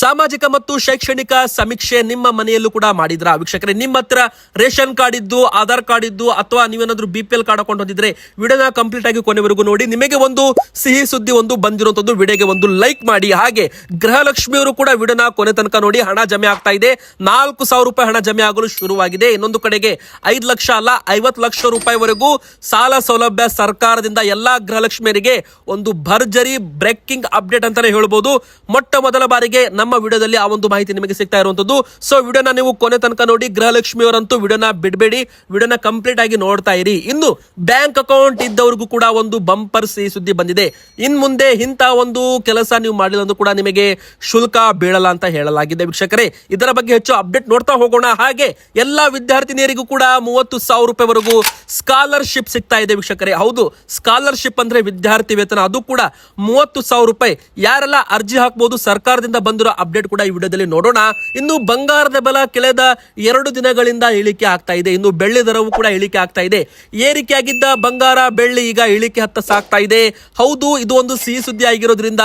ಸಾಮಾಜಿಕ ಮತ್ತು ಶೈಕ್ಷಣಿಕ ಸಮೀಕ್ಷೆ ನಿಮ್ಮ ಮನೆಯಲ್ಲೂ ಕೂಡ ಮಾಡಿದ್ರ? ವೀಕ್ಷಕರೇ, ನಿಮ್ಮ ಹತ್ರ ರೇಷನ್ ಕಾರ್ಡ್ ಇದ್ದು, ಆಧಾರ್ ಕಾರ್ಡ್ ಇದ್ದು, ಅಥವಾ ನೀವೇನಾದ್ರೂ ಬಿ ಪಿ ಎಲ್ ಕಾರ್ಡ್ ಹಾಕೊಂಡು ಹೊಂದಿದ್ರೆ ವಿಡಿಯೋನ ಕಂಪ್ಲೀಟ್ ಆಗಿ ಕೊನೆವರೆಗೂ ನೋಡಿ. ನಿಮಗೆ ಒಂದು ಸಿಹಿ ಸುದ್ದಿ ಒಂದು ಬಂದಿರುವಂತದ್ದು ವಿಡಿಯೋಗೆ ಒಂದು ಲೈಕ್ ಮಾಡಿ. ಹಾಗೆ ಗೃಹಲಕ್ಷ್ಮಿ ಅವರು ಕೂಡ ವಿಡಿಯೋನ ಕೊನೆ ತನಕ ನೋಡಿ. ಹಣ ಜಮೆ ಆಗ್ತಾ ಇದೆ. ನಾಲ್ಕು ಸಾವಿರ ರೂಪಾಯಿ ಹಣ ಜಮೆ ಆಗಲು ಶುರುವಾಗಿದೆ. ಇನ್ನೊಂದು ಕಡೆಗೆ ಐದು ಲಕ್ಷ ಅಲ್ಲ, ಐವತ್ತು ಲಕ್ಷ ರೂಪಾಯಿವರೆಗೂ ಸಾಲ ಸೌಲಭ್ಯ ಸರ್ಕಾರದಿಂದ ಎಲ್ಲಾ ಗೃಹಲಕ್ಷ್ಮಿಯರಿಗೆ ಒಂದು ಭರ್ಜರಿ ಬ್ರೇಕಿಂಗ್ ಅಪ್ಡೇಟ್ ಅಂತಾನೆ ಹೇಳ್ಬೋದು. ಮೊಟ್ಟ ಮೊದಲ ಬಾರಿಗೆ ವಿಡಿಯೋದಲ್ಲಿ ಆ ಒಂದು ಮಾಹಿತಿ ನಿಮಗೆ ಸಿಗ್ತಾ ಇರುವಂತದ್ದು. ಸೊ ವಿಡಿಯೋನ ನೀವು ಕೊನೆ ತನಕ ನೋಡಿ ಗೃಹಲಕ್ಷ್ಮಿ ಅವರಂತೂ ವಿಡಿಯೋನ ಬಿಡಬೇಡಿ, ವಿಡಿಯೋನ ಕಂಪ್ಲೀಟ್ ಆಗಿ ನೋಡ್ತಾ ಇರಿ. ಇನ್ನು ಬ್ಯಾಂಕ್ ಅಕೌಂಟ್ ಇದ್ದವರಿಗೂ ಕೂಡ ಒಂದು ಬಂಪರ್ ಸಿ ಸುದ್ದಿ ಬಂದಿದೆ. ಇನ್ ಮುಂದೆ ಇಂಥ ಒಂದು ಕೆಲಸ ನೀವು ಮಾಡಿಲ್ಲ ಅಂದ್ರೂ ಕೂಡ ನಿಮಗೆ ಶುಲ್ಕ ಬೀಳಲ್ಲ ಅಂತ ಹೇಳಲಾಗಿದೆ ವೀಕ್ಷಕರೇ. ಇದರ ಬಗ್ಗೆ ಹೆಚ್ಚು ಅಪ್ಡೇಟ್ ನೋಡ್ತಾ ಹೋಗೋಣ. ಹಾಗೆ ಎಲ್ಲಾ ವಿದ್ಯಾರ್ಥಿನಿಯರಿಗೂ ಕೂಡ ಮೂವತ್ತು ಸಾವಿರ ರೂಪಾಯಿವರೆಗೂ ಸ್ಕಾಲರ್ಶಿಪ್ ಸಿಗ್ತಾ ಇದೆ ವೀಕ್ಷಕರೇ. ಹೌದು ಸ್ಕಾಲರ್ಶಿಪ್ ಅಂದ್ರೆ ವಿದ್ಯಾರ್ಥಿ ವೇತನ. ಅದು ಕೂಡ ಮೂವತ್ತು ಸಾವಿರ ರೂಪಾಯಿ. ಯಾರೆಲ್ಲ ಅರ್ಜಿ ಹಾಕಬಹುದು ಸರ್ಕಾರದಿಂದ ಬಂದಿರೋ ಅಪ್ಡೇಟ್ ಕೂಡ ಈ ವಿಡಿಯೋದಲ್ಲಿ ನೋಡೋಣ. ಇನ್ನು ಬಂಗಾರದ ಬೆಲ ಕಳೆದ ಎರಡು ದಿನಗಳಿಂದ ಇಳಿಕೆ ಆಗ್ತಾ ಇದೆ. ಇನ್ನು ಬೆಳ್ಳಿ ದರವು ಕೂಡ ಇಳಿಕೆ ಆಗ್ತಾ ಇದೆ. ಏರಿಕೆಯಾಗಿದ್ದ ಬಂಗಾರ, ಬೆಳ್ಳಿ ಈಗ ಇಳಿಕೆ ಹತ್ತ ಸಾಗ್ತಾ ಇದೆ. ಹೌದು, ಇದು ಒಂದು ಸಿಹಿ ಸುದ್ದಿ ಆಗಿರೋದ್ರಿಂದ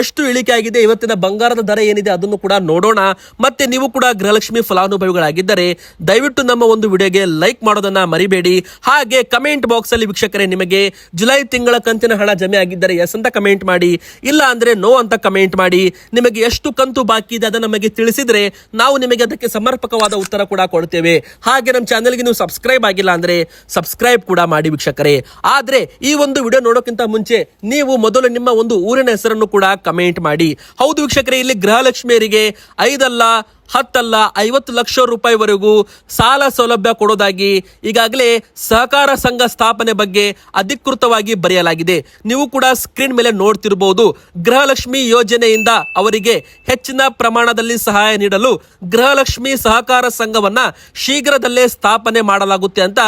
ಎಷ್ಟು ಇಳಿಕೆ ಆಗಿದೆ. ಇವತ್ತಿನ ಬಂಗಾರದ ದರ ಏನಿದೆ ಅದನ್ನು ಕೂಡ ನೋಡೋಣ. ಮತ್ತೆ ನೀವು ಕೂಡ ಗೃಹಲಕ್ಷ್ಮಿ ಫಲಾನುಭವಿಗಳಾಗಿದ್ದರೆ ದಯವಿಟ್ಟು ನಮ್ಮ ಒಂದು ವಿಡಿಯೋಗೆ ಲೈಕ್ ಮಾಡೋದನ್ನ ಮರಿಬೇಡಿ. ಹಾಗೆ ಕಮೆಂಟ್ ಬಾಕ್ಸ್ ಅಲ್ಲಿ ವೀಕ್ಷಕರೇ, ನಿಮಗೆ ಜುಲೈ ತಿಂಗಳ ಕಂತಿನ ಹಣ ಜಮೆ ಆಗಿದ್ದರೆ ಎಸ್ ಅಂತ ಕಮೆಂಟ್ ಮಾಡಿ. ಇಲ್ಲ ಅಂದ್ರೆ ನೋ ಅಂತ ಕಮೆಂಟ್ ಮಾಡಿ. ನಿಮಗೆ ಎಷ್ಟು ಕಂತು ಬಾಕಿ ಇದೆ, ಅದನ್ನು ನಮಗೆ ತಿಳಿಸಿದ್ರೆ ನಾವು ನಿಮಗೆ ಅದಕ್ಕೆ ಸಮರ್ಪಕವಾದ ಉತ್ತರ ಕೂಡ ಕೊಡ್ತೇವೆ. ಹಾಗೆ ನಮ್ಮ ಚಾನೆಲ್ಗೆ ನೀವು ಸಬ್ಸ್ಕ್ರೈಬ್ ಆಗಿಲ್ಲ ಅಂದ್ರೆ ಸಬ್ಸ್ಕ್ರೈಬ್ ಕೂಡ ಮಾಡಿ ವೀಕ್ಷಕರೇ. ಆದ್ರೆ ಈ ಒಂದು ವಿಡಿಯೋ ನೋಡೋಕ್ಕಿಂತ ಮುಂಚೆ ನೀವು ಮೊದಲು ನಿಮ್ಮ ಒಂದು ಊರಿನ ಹೆಸರನ್ನು ಕೂಡ ಕಮೆಂಟ್ ಮಾಡಿ. ಹೌದು ವೀಕ್ಷಕರೇ, ಇಲ್ಲಿ ಗೃಹಲಕ್ಷ್ಮಿಯರಿಗೆ ಐದಲ್ಲ ಹತ್ತಲ್ಲ ಐವತ್ತು ಲಕ್ಷ ರೂಪಾಯಿವರೆಗೂ ಸಾಲ ಸೌಲಭ್ಯ ಕೊಡೋದಾಗಿ ಈಗಾಗಲೇ ಸಹಕಾರ ಸಂಘ ಸ್ಥಾಪನೆ ಬಗ್ಗೆ ಅಧಿಕೃತವಾಗಿ ಬರೆಯಲಾಗಿದೆ. ನೀವು ಕೂಡ ಸ್ಕ್ರೀನ್ ಮೇಲೆ ನೋಡ್ತಿರಬಹುದು ಗೃಹಲಕ್ಷ್ಮಿ ಯೋಜನೆಯಿಂದ ಅವರಿಗೆ ಹೆಚ್ಚಿನ ಪ್ರಮಾಣದಲ್ಲಿ ಸಹಾಯ ನೀಡಲು ಗೃಹಲಕ್ಷ್ಮಿ ಸಹಕಾರ ಸಂಘವನ್ನ ಶೀಘ್ರದಲ್ಲೇ ಸ್ಥಾಪನೆ ಮಾಡಲಾಗುತ್ತೆ ಅಂತ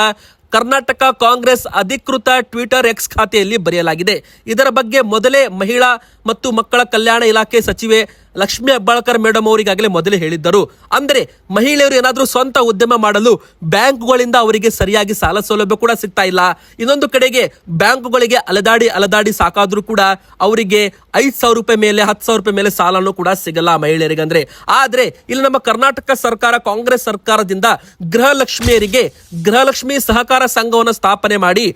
ಕರ್ನಾಟಕ ಕಾಂಗ್ರೆಸ್ ಅಧಿಕೃತ ಟ್ವಿಟರ್ ಎಕ್ಸ್ ಖಾತೆಯಲ್ಲಿ ಬರೆಯಲಾಗಿದೆ. ಇದರ ಬಗ್ಗೆ ಮೊದಲೇ ಮಹಿಳಾ ಮತ್ತು ಮಕ್ಕಳ ಕಲ್ಯಾಣ ಇಲಾಖೆ ಸಚಿವೆ ಲಕ್ಷ್ಮಿ ಹೆಬ್ಬಾಳ್ಕರ್ ಮೇಡಮ್ ಅವರಿಗಾಗಲೇ ಮೊದಲೇ ಹೇಳಿದ್ದರು. ಅಂದರೆ ಮಹಿಳೆಯರು ಏನಾದರೂ ಸ್ವಂತ ಉದ್ಯಮ ಮಾಡಲು ಬ್ಯಾಂಕ್ಗಳಿಂದ ಅವರಿಗೆ ಸರಿಯಾಗಿ ಸಾಲ ಸೌಲಭ್ಯ ಕೂಡ ಸಿಗ್ತಾ ಇಲ್ಲ. ಇನ್ನೊಂದು ಕಡೆಗೆ ಬ್ಯಾಂಕ್ಗಳಿಗೆ ಅಲೆದಾಡಿ ಅಲೆದಾಡಿ ಸಾಕಾದ್ರೂ ಕೂಡ ಅವರಿಗೆ ಐದ್ ಸಾವಿರ ರೂಪಾಯಿ ಮೇಲೆ, ಹತ್ತು ಸಾವಿರ ರೂಪಾಯಿ ಮೇಲೆ ಸಾಲನೂ ಕೂಡ ಸಿಗಲ್ಲ ಮಹಿಳೆಯರಿಗೆ ಅಂದ್ರೆ. ಆದರೆ ಇಲ್ಲಿ ನಮ್ಮ ಕರ್ನಾಟಕ ಸರ್ಕಾರ, ಕಾಂಗ್ರೆಸ್ ಸರ್ಕಾರದಿಂದ ಗೃಹಲಕ್ಷ್ಮಿಯರಿಗೆ ಗೃಹಲಕ್ಷ್ಮಿ ಸಹಕಾರ ಸಂಘವನ್ನು ಸ್ಥಾಪನೆ ಮಾಡಿ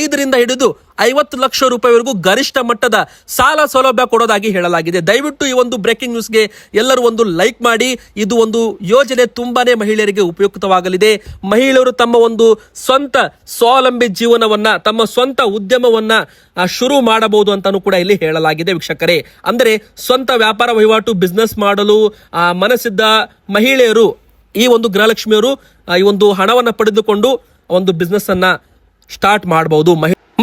ಐದರಿಂದ ಹಿಡಿದು ಐವತ್ತು ಲಕ್ಷ ರೂಪಾಯಿವರೆಗೂ ಗರಿಷ್ಠ ಮಟ್ಟದ ಸಾಲ ಸೌಲಭ್ಯ ಕೊಡೋದಾಗಿ ಹೇಳಲಾಗಿದೆ. ದಯವಿಟ್ಟು ಈ ಒಂದು ಬ್ರೇಕಿಂಗ್ ನ್ಯೂಸ್ಗೆ ಎಲ್ಲರೂ ಒಂದು ಲೈಕ್ ಮಾಡಿ. ಇದು ಒಂದು ಯೋಜನೆ ತುಂಬಾನೇ ಮಹಿಳೆಯರಿಗೆ ಉಪಯುಕ್ತವಾಗಲಿದೆ. ಮಹಿಳೆಯರು ತಮ್ಮ ಒಂದು ಸ್ವಂತ ಸ್ವಾವಲಂಬಿ ಜೀವನವನ್ನ, ತಮ್ಮ ಸ್ವಂತ ಉದ್ಯಮವನ್ನ ಶುರು ಮಾಡಬಹುದು ಅಂತಾನೂ ಕೂಡ ಇಲ್ಲಿ ಹೇಳಲಾಗಿದೆ ವೀಕ್ಷಕರೇ. ಅಂದರೆ ಸ್ವಂತ ವ್ಯಾಪಾರ ವಹಿವಾಟು ಬಿಸ್ನೆಸ್ ಮಾಡಲು ಮನಸ್ಸಿದ್ದ ಮಹಿಳೆಯರು, ಈ ಒಂದು ಗೃಹಲಕ್ಷ್ಮಿಯವರು ಈ ಒಂದು ಹಣವನ್ನು ಪಡೆದುಕೊಂಡು ಒಂದು ಬಿಸ್ನೆಸ್ ಅನ್ನ ಸ್ಟಾರ್ಟ್ ಮಾಡಬಹುದು.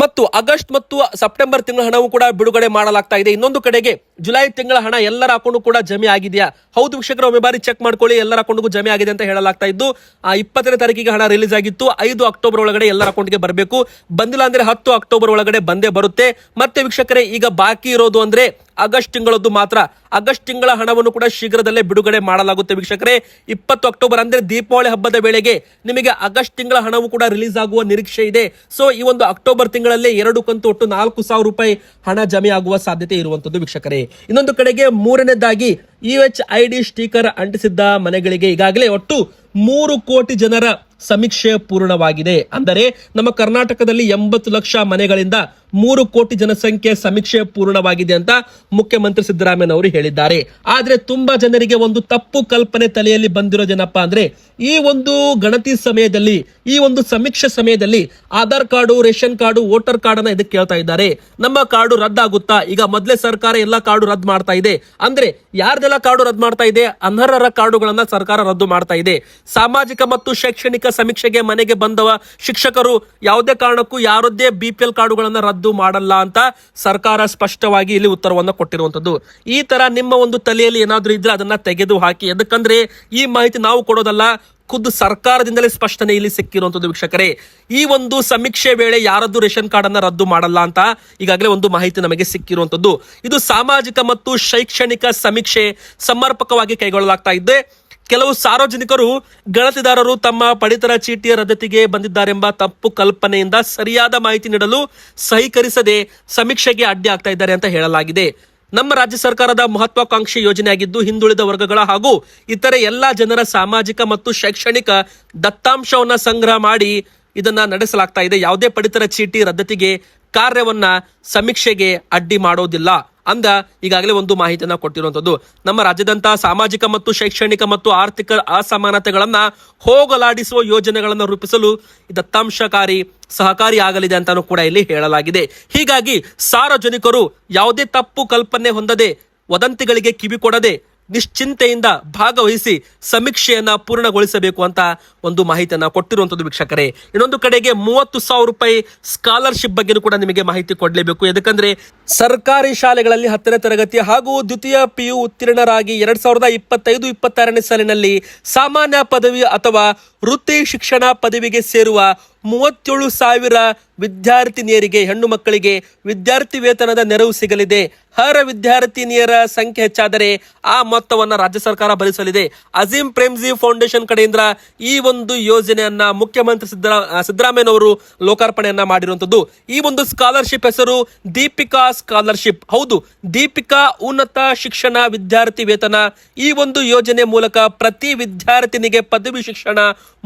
ಮತ್ತು ಆಗಸ್ಟ್ ಮತ್ತು ಸೆಪ್ಟೆಂಬರ್ ತಿಂಗಳ ಹಣವು ಕೂಡ ಬಿಡುಗಡೆ ಮಾಡಲಾಗ್ತಾ ಇದೆ. ಇನ್ನೊಂದು ಕಡೆಗೆ ಜುಲೈ ತಿಂಗಳ ಹಣ ಎಲ್ಲರ ಅಕೌಂಟ್ ಕೂಡ ಜಮೆ ಆಗಿದೆಯಾ? ಹೌದು ವೀಕ್ಷಕರು, ಒಮ್ಮೆ ಬಾರಿ ಚೆಕ್ ಮಾಡ್ಕೊಳ್ಳಿ, ಎಲ್ಲರ ಅಕೌಂಟ್ಗೂ ಜಮೆ ಆಗಿದೆ ಅಂತ ಹೇಳಲಾಗ್ತಾ ಇದ್ದು, ಆ ಇಪ್ಪತ್ತನೇ ತಾರೀಕಿಗೆ ಹಣ ರಿಲೀಸ್ ಆಗಿತ್ತು. ಐದು ಅಕ್ಟೋಬರ್ ಒಳಗಡೆ ಎಲ್ಲರ ಅಕೌಂಟ್ಗೆ ಬರಬೇಕು. ಬಂದಿಲ್ಲ ಅಂದ್ರೆ ಹತ್ತು ಅಕ್ಟೋಬರ್ ಒಳಗಡೆ ಬಂದೇ ಬರುತ್ತೆ. ಮತ್ತೆ ವೀಕ್ಷಕರೇ, ಈಗ ಬಾಕಿ ಇರೋದು ಅಂದ್ರೆ ಆಗಸ್ಟ್ ತಿಂಗಳದ್ದು ಮಾತ್ರ. ಆಗಸ್ಟ್ ತಿಂಗಳ ಹಣವನ್ನು ಕೂಡ ಶೀಘ್ರದಲ್ಲೇ ಬಿಡುಗಡೆ ಮಾಡಲಾಗುತ್ತೆ ವೀಕ್ಷಕರೇ. ಇಪ್ಪತ್ತು ಅಕ್ಟೋಬರ್ ಅಂದ್ರೆ ದೀಪಾವಳಿ ಹಬ್ಬದ ವೇಳೆಗೆ ನಿಮಗೆ ಆಗಸ್ಟ್ ತಿಂಗಳ ಹಣವು ಕೂಡ ರಿಲೀಸ್ ಆಗುವ ನಿರೀಕ್ಷೆ ಇದೆ. ಸೊ, ಈ ಒಂದು ಅಕ್ಟೋಬರ್ ತಿಂಗಳಲ್ಲೇ ಎರಡು ಕಂತು ಒಟ್ಟು ನಾಲ್ಕು ಸಾವಿರ ರೂಪಾಯಿ ಹಣ ಜಮೆ ಆಗುವ ಸಾಧ್ಯತೆ ಇರುವಂತದ್ದು ವೀಕ್ಷಕರೇ. ಇನ್ನೊಂದು ಕಡೆಗೆ ಮೂರನೇದಾಗಿ E H I D sticker ಅಂಟಿಸಿದ್ದ ಮನೆಗಳಿಗೆ ಈಗಾಗಲೇ ಒಟ್ಟು ಮೂರು ಕೋಟಿ ಜನರ ಸಮೀಕ್ಷೆ ಪೂರ್ಣವಾಗಿದೆ. ಅಂದರೆ ನಮ್ಮ ಕರ್ನಾಟಕದಲ್ಲಿ ಎಂಬತ್ತು ಲಕ್ಷ ಮನೆಗಳಿಂದ ಮೂರು ಕೋಟಿ ಜನಸಂಖ್ಯೆ ಸಮೀಕ್ಷೆ ಪೂರ್ಣವಾಗಿದೆ ಅಂತ ಮುಖ್ಯಮಂತ್ರಿ ಸಿದ್ದರಾಮಯ್ಯ ಅವರು ಹೇಳಿದ್ದಾರೆ. ಆದ್ರೆ ತುಂಬಾ ಜನರಿಗೆ ಒಂದು ತಪ್ಪು ಕಲ್ಪನೆ ತಲೆಯಲ್ಲಿ ಬಂದಿರೋದೇನಪ್ಪ ಅಂದ್ರೆ ಈ ಒಂದು ಗಣತಿ ಸಮಯದಲ್ಲಿ, ಈ ಒಂದು ಸಮೀಕ್ಷೆ ಸಮಯದಲ್ಲಿ Aadhaar card, ration card, voter card ಅನ್ನ ಇದಕ್ಕೆ ಕೇಳ್ತಾ ಇದ್ದಾರೆ. ನಮ್ಮ ಕಾರ್ಡು ರದ್ದಾಗುತ್ತಾ? ಈಗ ಮೊದಲೇ ಸರ್ಕಾರ ಎಲ್ಲ ಕಾರ್ಡು ರದ್ದು ಮಾಡ್ತಾ ಇದೆ. ಅಂದ್ರೆ ಯಾರ್ದೆಲ್ಲ ಕಾರ್ಡು ರದ್ದು ಮಾಡ್ತಾ ಇದೆ? ಅನರ್ಹರ ಕಾರ್ಡುಗಳನ್ನ ಸರ್ಕಾರ ರದ್ದು ಮಾಡ್ತಾ ಇದೆ. ಸಾಮಾಜಿಕ ಮತ್ತು ಶೈಕ್ಷಣಿಕ ಸಮೀಕ್ಷೆಗೆ ಮನೆಗೆ ಬಂದವ ಶಿಕ್ಷಕರು ಯಾವುದೇ ಕಾರಣಕ್ಕೂ ಯಾರದ್ದೇ ಬಿಪಿಎಲ್ ಕಾರ್ಡುಗಳನ್ನ ರದ್ದು ಮಾಡಲ್ಲ ಅಂತ ಸರ್ಕಾರ ಸ್ಪಷ್ಟವಾಗಿ ಇಲ್ಲಿ ಉತ್ತರವನ್ನ ಕೊಟ್ಟಿರುವಂತದ್ದು. ಈ ತರ ನಿಮ್ಮ ಒಂದು ತಲೆಯಲ್ಲಿ ಏನಾದರೂ ಇದ್ರೆ ಅದನ್ನ ತೆಗೆದು ಹಾಕಿ. ಯಾಕಂದ್ರೆ ಈ ಮಾಹಿತಿ ನಾವು ಕೊಡೋದಲ್ಲ ಖುದ್ದು ಸರ್ಕಾರದಿಂದಲೇ ಸ್ಪಷ್ಟನೆ ಇಲ್ಲಿ ಸಿಕ್ಕಿರುವಂತದ್ದು ವೀಕ್ಷಕರೇ. ಈ ಒಂದು ಸಮೀಕ್ಷೆ ವೇಳೆ ಯಾರದ್ದು ರೇಷನ್ ಕಾರ್ಡ್ ಅನ್ನ ರದ್ದು ಮಾಡಲ್ಲ ಅಂತ ಈಗಾಗಲೇ ಒಂದು ಮಾಹಿತಿ ನಮಗೆ ಸಿಕ್ಕಿರುವಂತದ್ದು. ಇದು ಸಾಮಾಜಿಕ ಮತ್ತು ಶೈಕ್ಷಣಿಕ ಸಮೀಕ್ಷೆ ಸಮರ್ಪಕವಾಗಿ ಕೈಗೊಳ್ಳಲಾಗ್ತಾ ಇದೆ ಕೆಲವು ಸಾರ್ವಜನಿಕರು ಗಣತಿದಾರರು ತಮ್ಮ ಪಡಿತರ ಚೀಟಿಯ ರದ್ದತಿಗೆ ಬಂದಿದ್ದಾರೆಂಬ ತಪ್ಪು ಕಲ್ಪನೆಯಿಂದ ಸರಿಯಾದ ಮಾಹಿತಿ ನೀಡಲು ಸಹಕರಿಸದೆ ಸಮೀಕ್ಷೆಗೆ ಅಡ್ಡಿ ಆಗ್ತಾ ಇದ್ದಾರೆ ಅಂತ ಹೇಳಲಾಗಿದೆ. ನಮ್ಮ ರಾಜ್ಯ ಸರ್ಕಾರದ ಮಹತ್ವಾಕಾಂಕ್ಷಿ ಯೋಜನೆಯಾಗಿದ್ದು ಹಿಂದುಳಿದ ವರ್ಗಗಳ ಹಾಗೂ ಇತರೆ ಎಲ್ಲ ಜನರ ಸಾಮಾಜಿಕ ಮತ್ತು ಶೈಕ್ಷಣಿಕ ದತ್ತಾಂಶವನ್ನ ಸಂಗ್ರಹ ಮಾಡಿ ಇದನ್ನ ನಡೆಸಲಾಗ್ತಾ ಇದೆ. ಯಾವುದೇ ಪಡಿತರ ಚೀಟಿ ರದ್ದತಿಗೆ ಕಾರ್ಯವನ್ನ ಸಮೀಕ್ಷೆಗೆ ಅಡ್ಡಿ ಮಾಡೋದಿಲ್ಲ. ಅಂದ ಈಗಾಗಲೇ ಒಂದು ಮಾಹಿತಿಯನ್ನು ಕೊಟ್ಟಿರುವಂತದ್ದು, ನಮ್ಮ ರಾಜ್ಯದಂತಹ ಸಾಮಾಜಿಕ ಮತ್ತು ಶೈಕ್ಷಣಿಕ ಮತ್ತು ಆರ್ಥಿಕ ಅಸಮಾನತೆಗಳನ್ನು ಹೋಗಲಾಡಿಸುವ ಯೋಜನೆಗಳನ್ನು ರೂಪಿಸಲು ದತ್ತಾಂಶಕಾರಿ ಸಹಕಾರಿ ಆಗಲಿದೆ ಅಂತಾನೂ ಕೂಡ ಇಲ್ಲಿ ಹೇಳಲಾಗಿದೆ. ಹೀಗಾಗಿ ಸಾರ್ವಜನಿಕರು ಯಾವುದೇ ತಪ್ಪು ಕಲ್ಪನೆ ಹೊಂದದೆ ವದಂತಿಗಳಿಗೆ ಕಿವಿ ಕೊಡದೆ ನಿಶ್ಚಿಂತೆಯಿಂದ ಭಾಗವಹಿಸಿ ಸಮೀಕ್ಷೆಯನ್ನ ಪೂರ್ಣಗೊಳಿಸಬೇಕು ಅಂತ ಒಂದು ಮಾಹಿತಿಯನ್ನ ಕೊಟ್ಟಿರುವಂತದ್ದು ವೀಕ್ಷಕರೇ. ಇನ್ನೊಂದು ಕಡೆಗೆ ಮೂವತ್ತು ಸಾವಿರ ರೂಪಾಯಿ ಸ್ಕಾಲರ್ಶಿಪ್ ಬಗ್ಗೆನೂ ಕೂಡ ನಿಮಗೆ ಮಾಹಿತಿ ಕೊಡಲೇಬೇಕು. ಯಾಕಂದ್ರೆ ಸರ್ಕಾರಿ ಶಾಲೆಗಳಲ್ಲಿ ಹತ್ತನೇ ತರಗತಿ ಹಾಗೂ ದ್ವಿತೀಯ ಪಿಯು ಉತ್ತೀರ್ಣರಾಗಿ ಎರಡ್ ಸಾವಿರದ ಇಪ್ಪತ್ತೈದು, ಇಪ್ಪತ್ತಾರನೇ ಸಾಲಿನಲ್ಲಿ ಸಾಮಾನ್ಯ ಪದವಿ ಅಥವಾ ವೃತ್ತಿ ಶಿಕ್ಷಣ ಪದವಿಗೆ ಸೇರುವ ಮೂವತ್ತೇಳು ಸಾವಿರ ವಿದ್ಯಾರ್ಥಿನಿಯರಿಗೆ, ಹೆಣ್ಣು ಮಕ್ಕಳಿಗೆ ವಿದ್ಯಾರ್ಥಿ ವೇತನದ ನೆರವು ಸಿಗಲಿದೆ. ಹರ ವಿದ್ಯಾರ್ಥಿನಿಯರ ಸಂಖ್ಯೆ ಹೆಚ್ಚಾದರೆ ಆ ಮೊತ್ತವನ್ನು ರಾಜ್ಯ ಸರ್ಕಾರ ಭರಿಸಲಿದೆ. ಅಜೀಂ ಪ್ರೇಮ್ಜಿ ಫೌಂಡೇಶನ್ ಕಡೆಯಿಂದ ಈ ಒಂದು ಯೋಜನೆಯನ್ನ ಮುಖ್ಯಮಂತ್ರಿ ಸಿದ್ದರಾ ಸಿದ್ದರಾಮಯ್ಯನವರು ಲೋಕಾರ್ಪಣೆಯನ್ನ ಮಾಡಿರುವಂತದ್ದು ಈ ಒಂದು ಸ್ಕಾಲರ್ಶಿಪ್ ಹೆಸರು ದೀಪಿಕಾ ಸ್ಕಾಲರ್ಶಿಪ್. ಹೌದು, ದೀಪಿಕಾ ಉನ್ನತ ಶಿಕ್ಷಣ ವಿದ್ಯಾರ್ಥಿ ವೇತನ. ಈ ಒಂದು ಯೋಜನೆ ಮೂಲಕ ಪ್ರತಿ ವಿದ್ಯಾರ್ಥಿನಿಗೆ ಪದವಿ ಶಿಕ್ಷಣ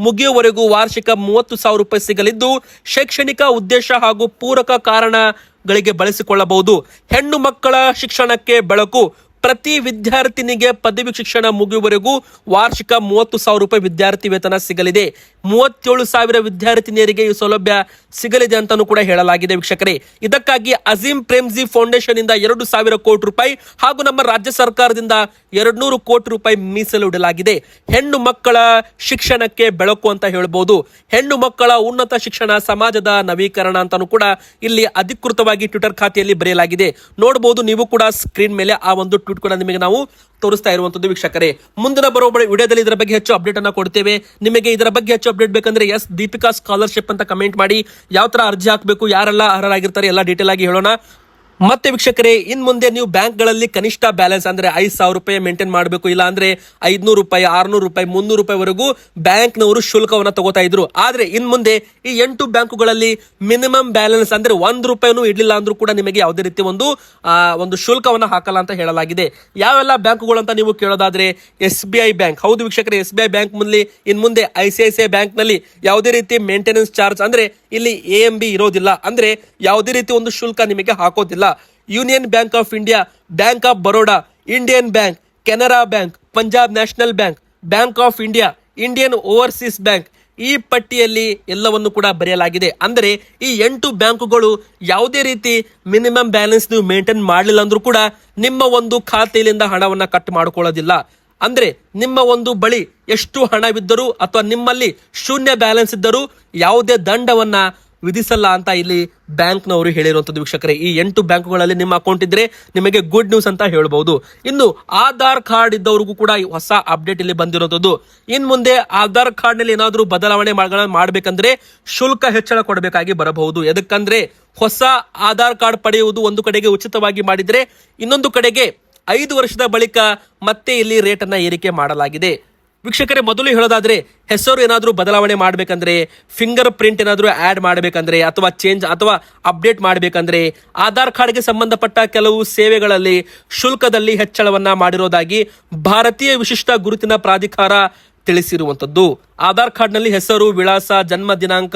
ಮುಗಿಯುವವರೆಗೂ ವಾರ್ಷಿಕ ಮೂವತ್ತು ಸಾವಿರ ರೂಪಾಯಿ ಸಿಗಲಿದ್ದು ಶೈಕ್ಷಣಿಕ ಉದ್ದೇಶ ಹಾಗೂ ಪೂರಕ ಕಾರಣಗಳಿಗೆ ಬಳಸಿಕೊಳ್ಳಬಹುದು. ಹೆಣ್ಣು ಮಕ್ಕಳ ಶಿಕ್ಷಣಕ್ಕೆ ಬೆಳಕು ಪ್ರತಿ ವಿದ್ಯಾರ್ಥಿನಿಗೆ ಪದವಿ ಶಿಕ್ಷಣ ಮುಗಿಯುವವರೆಗೂ ವಾರ್ಷಿಕ ಮೂವತ್ತು ಸಾವಿರ ರೂಪಾಯಿ ವಿದ್ಯಾರ್ಥಿ ವೇತನ ಸಿಗಲಿದೆ. ಮೂವತ್ತೇಳು ಸಾವಿರ ವಿದ್ಯಾರ್ಥಿನಿಯರಿಗೆ ಈ ಸೌಲಭ್ಯ ಸಿಗಲಿದೆ ಅಂತಾನೂ ಕೂಡ ಹೇಳಲಾಗಿದೆ ವೀಕ್ಷಕರೇ. ಇದಕ್ಕಾಗಿ ಅಜೀಂ ಪ್ರೇಮ್ಜಿ ಫೌಂಡೇಶನ್ ಇಂದ ಎರಡು ಸಾವಿರ ಕೋಟಿ ರೂಪಾಯಿ ಹಾಗೂ ನಮ್ಮ ರಾಜ್ಯ ಸರ್ಕಾರದಿಂದ ಎರಡು ನೂರು ಕೋಟಿ ರೂಪಾಯಿ ಮೀಸಲು ಇಡಲಾಗಿದೆ. ಹೆಣ್ಣು ಮಕ್ಕಳ ಶಿಕ್ಷಣಕ್ಕೆ ಬೆಳಕು ಅಂತ ಹೇಳಬಹುದು ಹೆಣ್ಣು ಮಕ್ಕಳ ಉನ್ನತ ಶಿಕ್ಷಣ ಸಮಾಜದ ನವೀಕರಣ ಅಂತಾನೂ ಕೂಡ ಇಲ್ಲಿ ಅಧಿಕೃತವಾಗಿ ಟ್ವಿಟರ್ ಖಾತೆಯಲ್ಲಿ ಬರೆಯಲಾಗಿದೆ. ನೋಡಬಹುದು ನೀವು ಕೂಡ ಸ್ಕ್ರೀನ್ ಮೇಲೆ ಆ ಒಂದು ಕೂಡ ನಿಮಗೆ ನಾವು ತೋರಿಸ್ತಾ ಇರುವಂತದ್ದು ವೀಕ್ಷಕರೇ. ಮುಂದಿನ ಬರೋಬರಿ ವಿಡಿಯೋದಲ್ಲಿ ಇದರ ಬಗ್ಗೆ ಹೆಚ್ಚು ಅಪ್ಡೇಟ್ ಅನ್ನ ಕೊಡ್ತೇವೆ. ನಿಮಗೆ ಇದರ ಬಗ್ಗೆ ಹೆಚ್ಚು ಅಪ್ಡೇಟ್ ಬೇಕಂದ್ರೆ ಎಸ್ ದೀಪಿಕಾ ಸ್ಕಾಲರ್ಶಿಪ್ ಅಂತ ಕಮೆಂಟ್ ಮಾಡಿ. ಯಾವ ತರ ಅರ್ಜಿ ಹಾಕಬೇಕು, ಯಾರೆಲ್ಲ ಅರ್ಹರಾಗಿರ್ತಾರೆ ಎಲ್ಲ ಡೀಟೇಲ್ ಆಗಿ ಹೇಳೋಣ. ಮತ್ತೆ ವೀಕ್ಷಕರೇ, ಇನ್ ಮುಂದೆ ನೀವು ಬ್ಯಾಂಕ್ಗಳಲ್ಲಿ ಕನಿಷ್ಠ ಬ್ಯಾಲೆನ್ಸ್ ಅಂದ್ರೆ ಐದು ಸಾವಿರ ರೂಪಾಯಿ ಮೇಂಟೈನ್ ಮಾಡಬೇಕು, ಇಲ್ಲ ಅಂದ್ರೆ ಐದ್ನೂರು ರೂಪಾಯಿ, ಆರ್ನೂರು ರೂಪಾಯಿ, ಮುನ್ನೂರು ರೂಪಾಯಿವರೆಗೂ ಬ್ಯಾಂಕ್ನವರು ಶುಲ್ಕವನ್ನು ತಗೋತಾ ಇದ್ರು. ಆದ್ರೆ ಇನ್ ಮುಂದೆ ಈ ಎಂಟು ಬ್ಯಾಂಕುಗಳಲ್ಲಿ ಮಿನಿಮಮ್ ಬ್ಯಾಲೆನ್ಸ್ ಅಂದ್ರೆ ಒಂದ್ ರೂಪಾಯಿನೂ ಇಡ್ಲಿಲ್ಲ ಅಂದ್ರೂ ಕೂಡ ನಿಮಗೆ ಯಾವುದೇ ರೀತಿ ಒಂದು ಒಂದು ಶುಲ್ಕವನ್ನು ಹಾಕಲ್ಲ ಅಂತ ಹೇಳಲಾಗಿದೆ. ಯಾವೆಲ್ಲ ಬ್ಯಾಂಕುಗಳು ಅಂತ ನೀವು ಕೇಳೋದಾದ್ರೆ, ಎಸ್ ಬಿ ಐ ಬ್ಯಾಂಕ್. ಹೌದು ವೀಕ್ಷಕರೇ, ಎಸ್ ಬಿ ಐ ಬ್ಯಾಂಕ್ ಮುಂದೆ, ಇನ್ ಮುಂದೆ I C I C I ಬ್ಯಾಂಕ್ನಲ್ಲಿ ಯಾವುದೇ ರೀತಿ ಮೇಂಟೆನೆನ್ಸ್ ಚಾರ್ಜ್ ಅಂದ್ರೆ ಇಲ್ಲಿ ಎ ಎಂ ಬಿ ಇರೋದಿಲ್ಲ. ಅಂದ್ರೆ ಯಾವುದೇ ರೀತಿ ಒಂದು ಶುಲ್ಕ ನಿಮಗೆ ಹಾಕೋದಿಲ್ಲ. Union Bank of India Bank of Baroda Indian Bank Canara Bank Punjab National Bank Bank of India Indian Overseas Bank ಈ ಪಟ್ಟಿಯಲ್ಲಿ ಎಲ್ಲವನ್ನು ಕೂಡ ಬರೆಯಲಾಗಿದೆ. ಅಂದರೆ ಈ ಎಂಟು ಬ್ಯಾಂಕುಗಳು ಯಾವುದೇ ರೀತಿ ಮಿನಿಮಮ್ ಬ್ಯಾಲೆನ್ಸ್ ನೀವು ಮೇಂಟೈನ್ ಮಾಡಲಿಲ್ಲ ಅಂದ್ರೂ ಕೂಡ ನಿಮ್ಮ ಒಂದು ಖಾತೆಯಿಂದ ಹಣವನ್ನು ಕಟ್ ಮಾಡ್ಕೊಳ್ಳೋದಿಲ್ಲ. ಅಂದ್ರೆ ನಿಮ್ಮ ಒಂದು ಬಳಿ ಎಷ್ಟು ಹಣವಿದ್ದರೂ ಅಥವಾ ನಿಮ್ಮಲ್ಲಿ ಶೂನ್ಯ ಬ್ಯಾಲೆನ್ಸ್ ಇದ್ದರೂ ಯಾವುದೇ ದಂಡವನ್ನ ವಿಧಿಸಲ್ಲ ಅಂತ ಇಲ್ಲಿ ಬ್ಯಾಂಕ್ನವರು ಹೇಳಿರುವಂಥದ್ದು ವೀಕ್ಷಕರೇ. ಈ ಎಂಟು ಬ್ಯಾಂಕುಗಳಲ್ಲಿ ನಿಮ್ಮ ಅಕೌಂಟ್ ಇದ್ರೆ ನಿಮಗೆ ಗುಡ್ ನ್ಯೂಸ್ ಅಂತ ಹೇಳ್ಬಹುದು ಇನ್ನು ಆಧಾರ್ ಕಾರ್ಡ್ ಇದ್ದವ್ರಿಗೂ ಕೂಡ ಹೊಸ ಅಪ್ಡೇಟ್ ಇಲ್ಲಿ ಬಂದಿರುವಂತದ್ದು ಇನ್ ಮುಂದೆ ಆಧಾರ್ ಕಾರ್ಡ್ನಲ್ಲಿ ಏನಾದರೂ ಬದಲಾವಣೆ ಮಾಡ್ಬೇಕಂದ್ರೆ ಶುಲ್ಕ ಹೆಚ್ಚಳ ಕೊಡಬೇಕಾಗಿ ಬರಬಹುದು. ಎದಕ್ಕಂದ್ರೆ ಹೊಸ ಆಧಾರ್ ಕಾರ್ಡ್ ಪಡೆಯುವುದು ಒಂದು ಕಡೆಗೆ ಉಚಿತವಾಗಿ ಮಾಡಿದ್ರೆ ಇನ್ನೊಂದು ಕಡೆಗೆ ಐದು ವರ್ಷದ ಬಳಿಕ ಮತ್ತೆ ಇಲ್ಲಿ ರೇಟ್ ಅನ್ನ ಏರಿಕೆ ಮಾಡಲಾಗಿದೆ. ವೀಕ್ಷಕರೇ, ಮೊದಲು ಹೇಳೋದಾದ್ರೆ ಹೆಸರು ಏನಾದರೂ ಬದಲಾವಣೆ ಮಾಡಬೇಕಂದ್ರೆ ಫಿಂಗರ್ ಪ್ರಿಂಟ್ ಏನಾದರೂ ಆ್ಯಡ್ ಮಾಡಬೇಕಂದ್ರೆ, ಅಥವಾ ಚೇಂಜ್ ಅಥವಾ ಅಪ್ಡೇಟ್ ಮಾಡಬೇಕಂದ್ರೆ, ಆಧಾರ್ ಕಾರ್ಡ್ಗೆ ಸಂಬಂಧಪಟ್ಟ ಕೆಲವು ಸೇವೆಗಳಲ್ಲಿ ಶುಲ್ಕದಲ್ಲಿ ಹೆಚ್ಚಳವನ್ನು ಮಾಡಿರೋದಾಗಿ ಭಾರತೀಯ ವಿಶಿಷ್ಟ ಗುರುತಿನ ಪ್ರಾಧಿಕಾರ ತಿಳಿಸಿರುವಂಥದ್ದು. ಆಧಾರ್ ಕಾರ್ಡ್ನಲ್ಲಿ ಹೆಸರು, ವಿಳಾಸ, ಜನ್ಮ ದಿನಾಂಕ,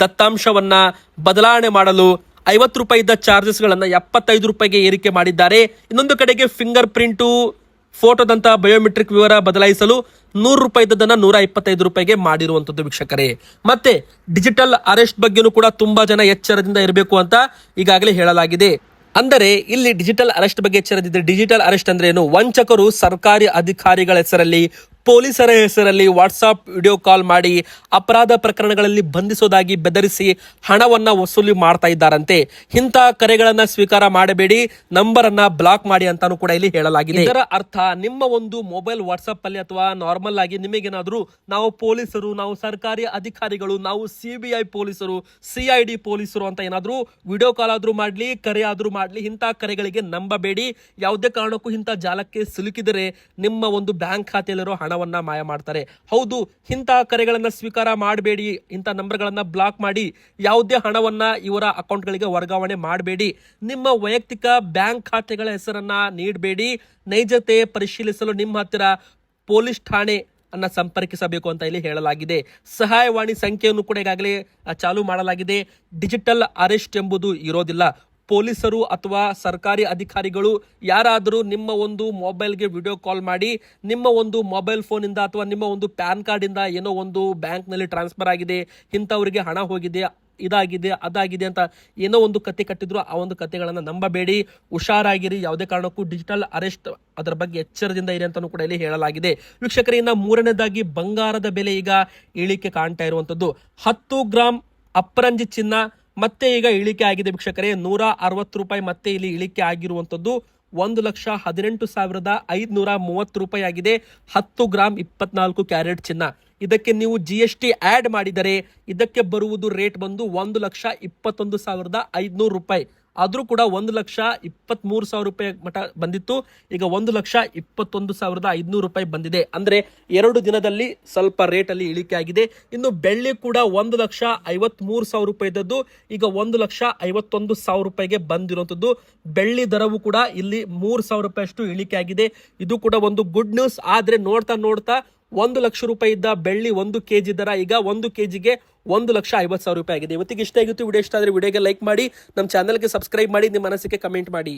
ದತ್ತಾಂಶವನ್ನು ಬದಲಾವಣೆ ಮಾಡಲು ಐವತ್ತು ರೂಪಾಯಿ ಇದ್ದ ಚಾರ್ಜಸ್ಗಳನ್ನು ಎಪ್ಪತ್ತೈದು ರೂಪಾಯಿಗೆ ಏರಿಕೆ ಮಾಡಿದ್ದಾರೆ. ಇನ್ನೊಂದು ಕಡೆಗೆ ಫಿಂಗರ್ ಪ್ರಿಂಟು, ಫೋಟೋದಂತಹ ಬಯೋಮೆಟ್ರಿಕ್ ವಿವರ ಬದಲಾಯಿಸಲು ನೂರು ರೂಪಾಯಿ ಇದ್ದದನ್ನ ನೂರ ಇಪ್ಪತ್ತೈದು ರೂಪಾಯಿಗೆ ಮಾಡಿರುವಂತದ್ದು ವೀಕ್ಷಕರೇ. ಮತ್ತೆ ಡಿಜಿಟಲ್ ಅರೆಸ್ಟ್ ಬಗ್ಗೆನೂ ಕೂಡ ತುಂಬಾ ಜನ ಎಚ್ಚರದಿಂದ ಇರಬೇಕು ಅಂತ ಈಗಾಗಲೇ ಹೇಳಲಾಗಿದೆ. ಅಂದರೆ ಇಲ್ಲಿ ಡಿಜಿಟಲ್ ಅರೆಸ್ಟ್ ಬಗ್ಗೆ ಎಚ್ಚರದಿದ್ದರೆ ಡಿಜಿಟಲ್ ಅರೆಸ್ಟ್ ಅಂದ್ರೆ ಏನು? ವಂಚಕರು ಸರ್ಕಾರಿ ಅಧಿಕಾರಿಗಳ ಹೆಸರಲ್ಲಿ ಪೊಲೀಸರ ಹೆಸರಲ್ಲಿ ವಾಟ್ಸಾಪ್ ವಿಡಿಯೋ ಕಾಲ್ ಮಾಡಿ ಅಪರಾಧ ಪ್ರಕರಣಗಳಲ್ಲಿ ಬಂಧಿಸೋದಾಗಿ ಬೆದರಿಸಿ ಹಣವನ್ನ ವಸೂಲಿ ಮಾಡ್ತಾ ಇದ್ದಾರಂತೆ. ಇಂಥ ಕರೆಗಳನ್ನ ಸ್ವೀಕಾರ ಮಾಡಬೇಡಿ ನಂಬರ್ ಅನ್ನ ಬ್ಲಾಕ್ ಮಾಡಿ ಅಂತಾನು ಕೂಡ ಇಲ್ಲಿ ಹೇಳಲಾಗಿದೆ. ಇದರ ಅರ್ಥ ನಿಮ್ಮ ಒಂದು ಮೊಬೈಲ್ ವಾಟ್ಸ್ಆಪ್ ಅಲ್ಲಿ ಅಥವಾ ನಾರ್ಮಲ್ ಆಗಿ ನಿಮಗೇನಾದ್ರೂ ನಾವು ಪೊಲೀಸರು, ನಾವು ಸರ್ಕಾರಿ ಅಧಿಕಾರಿಗಳು, ನಾವು ಸಿಬಿಐ ಪೊಲೀಸರು ಸಿಐಡಿ ಪೊಲೀಸರು ಅಂತ ಏನಾದರೂ ವಿಡಿಯೋ ಕಾಲ್ ಆದ್ರೂ ಮಾಡ್ಲಿ, ಕರೆ ಆದ್ರೂ ಮಾಡ್ಲಿ, ಇಂಥ ಕರೆಗಳಿಗೆ ನಂಬಬೇಡಿ. ಯಾವುದೇ ಕಾರಣಕ್ಕೂ ಇಂಥ ಜಾಲಕ್ಕೆ ಸಿಲುಕಿದರೆ ನಿಮ್ಮ ಒಂದು ಬ್ಯಾಂಕ್ ಖಾತೆಯಲ್ಲಿರೋ ಹಣ ಹಣವನ್ನ ಮಾಯ ಮಾಡ್ತಾರೆ. ಹೌದು, ಇಂಥ ಕರೆಗಳನ್ನ ಸ್ವೀಕಾರ ಮಾಡಬೇಡಿ, ಇಂಥ ನಂಬರ್ಗಳನ್ನ ಬ್ಲಾಕ್ ಮಾಡಿ, ಯಾವುದೇ ಹಣವನ್ನ ಇವರ ಅಕೌಂಟ್ಗಳಿಗೆ ವರ್ಗಾವಣೆ ಮಾಡಬೇಡಿ. ನಿಮ್ಮ ವೈಯಕ್ತಿಕ ಬ್ಯಾಂಕ್ ಖಾತೆಗಳ ಹೆಸರನ್ನ ನೀಡಬೇಡಿ. ನೈಜತೆ ಪರಿಶೀಲಿಸಲು ನಿಮ್ಮ ಹತ್ತಿರ ಪೊಲೀಸ್ ಠಾಣೆ ಅನ್ನ ಸಂಪರ್ಕಿಸಬೇಕು ಅಂತ ಇಲ್ಲಿ ಹೇಳಲಾಗಿದೆ. ಸಹಾಯವಾಣಿ ಸಂಖ್ಯೆಯನ್ನು ಕೂಡ ಈಗಾಗಲೇ ಚಾಲೂ ಚಾಲು ಮಾಡಲಾಗಿದೆ. ಡಿಜಿಟಲ್ ಅರೆಸ್ಟ್ ಎಂಬುದು ಇರೋದಿಲ್ಲ. ಪೊಲೀಸರು ಅಥವಾ ಸರ್ಕಾರಿ ಅಧಿಕಾರಿಗಳು ಯಾರಾದರೂ ನಿಮ್ಮ ಒಂದು ಮೊಬೈಲ್ಗೆ ವಿಡಿಯೋ ಕಾಲ್ ಮಾಡಿ, ನಿಮ್ಮ ಒಂದು ಮೊಬೈಲ್ ಫೋನಿಂದ ಅಥವಾ ನಿಮ್ಮ ಒಂದು ಪ್ಯಾನ್ ಕಾರ್ಡಿಂದ ಏನೋ ಒಂದು ಬ್ಯಾಂಕ್ನಲ್ಲಿ ಟ್ರಾನ್ಸ್ಫರ್ ಆಗಿದೆ, ಇಂಥವರಿಗೆ ಹಣ ಹೋಗಿದೆ, ಇದಾಗಿದೆ, ಅದಾಗಿದೆ ಅಂತ ಏನೋ ಒಂದು ಕತೆ ಕಟ್ಟಿದ್ರು, ಆ ಒಂದು ಕತೆಗಳನ್ನು ನಂಬಬೇಡಿ. ಹುಷಾರಾಗಿರಿ. ಯಾವುದೇ ಕಾರಣಕ್ಕೂ ಡಿಜಿಟಲ್ ಅರೆಸ್ಟ್ ಅದರ ಬಗ್ಗೆ ಎಚ್ಚರದಿಂದ ಇರಿ ಅಂತಲೂ ಕೂಡ ಇಲ್ಲಿ ಹೇಳಲಾಗಿದೆ. ವೀಕ್ಷಕರೇ, ಇನ್ನ ಮೂರನೇದಾಗಿ ಬಂಗಾರದ ಬೆಲೆ ಈಗ ಇಳಿಕೆ ಕಾಣ್ತಾ ಇರುವಂತದ್ದು ಹತ್ತು ಗ್ರಾಮ್ ಅಪರಂಜಿ ಚಿನ್ನ ಮತ್ತೆ ಈಗ ಇಳಿಕೆ ಆಗಿದೆ ವೀಕ್ಷಕರೇ. ನೂರ ಅರವತ್ತು ರೂಪಾಯಿ ಮತ್ತೆ ಇಲ್ಲಿ ಇಳಿಕೆ ಆಗಿರುವಂತದ್ದು ಒಂದು ಲಕ್ಷ ಹದಿನೆಂಟು ಸಾವಿರದ ಐದುನೂರ ಮೂವತ್ತು ರೂಪಾಯಿ ಆಗಿದೆ. ಹತ್ತು ಗ್ರಾಮ್ ಇಪ್ಪತ್ನಾಲ್ಕು ಕ್ಯಾರೆಟ್ ಚಿನ್ನ. ಇದಕ್ಕೆ ನೀವು ಜಿ ಎಸ್ ಟಿ ಆ್ಯಡ್ ಮಾಡಿದರೆ ಇದಕ್ಕೆ ಬರುವುದು ರೇಟ್ ಬಂದು ಒಂದು ಲಕ್ಷ ಇಪ್ಪತ್ತೊಂದು ಸಾವಿರದ ಐದುನೂರು ರೂಪಾಯಿ. ಆದರೂ ಕೂಡ ಒಂದು ಲಕ್ಷ ಇಪ್ಪತ್ತ್ಮೂರು ಸಾವಿರ ರೂಪಾಯಿ ಮಟ ಬಂದಿತ್ತು. ಈಗ ಒಂದು ಲಕ್ಷ ಇಪ್ಪತ್ತೊಂದು ಸಾವಿರದ ಐದುನೂರು ರೂಪಾಯಿ ಬಂದಿದೆ. ಅಂದರೆ ಎರಡು ದಿನದಲ್ಲಿ ಸ್ವಲ್ಪ ರೇಟಲ್ಲಿ ಇಳಿಕೆ ಆಗಿದೆ. ಇನ್ನು ಬೆಳ್ಳಿ ಕೂಡ ಒಂದು ಲಕ್ಷ ಐವತ್ತ್ಮೂರು ಸಾವಿರ ರೂಪಾಯಿ ಇದ್ದದ್ದು. ಈಗ ಒಂದು ಲಕ್ಷ ಐವತ್ತೊಂದು ಸಾವಿರ ರೂಪಾಯಿಗೆ ಬಂದಿರುವಂಥದ್ದು ಬೆಳ್ಳಿ ದರವು ಕೂಡ ಇಲ್ಲಿ ಮೂರು ಸಾವಿರ ರೂಪಾಯಿ ಅಷ್ಟು ಇಳಿಕೆ ಆಗಿದೆ. ಇದು ಕೂಡ ಒಂದು ಗುಡ್ ನ್ಯೂಸ್ ಆದರೆ ನೋಡ್ತಾ ನೋಡ್ತಾ ಒಂದು ಲಕ್ಷ ರೂಪಾಯಿ ಇದ್ದ ಬೆಳ್ಳಿ ಒಂದು ಕೆ ಜಿ ದರ, ಈಗ ಒಂದು ಕೆ ಜಿಗೆ ಒಂದು ಲಕ್ಷ ಐವತ್ತು ಸಾವಿರ ರೂಪಾಯಿ ಆಗಿದೆ. ಇವತ್ತಿಗೆ ಇಷ್ಟ ಆಗಿತ್ತು, ವಿಡಿಯೋ ಇಷ್ಟ ಆದರೆ ವಿಡಿಯೋಗೆ ಲೈಕ್ ಮಾಡಿ, ನಮ್ಮ ಚಾನಲ್ಗೆ ಸಬ್ಸ್ಕ್ರೈಬ್ ಮಾಡಿ, ನಿಮ್ಮ ಮನಸ್ಸಿಗೆ ಕಮೆಂಟ್ ಮಾಡಿ.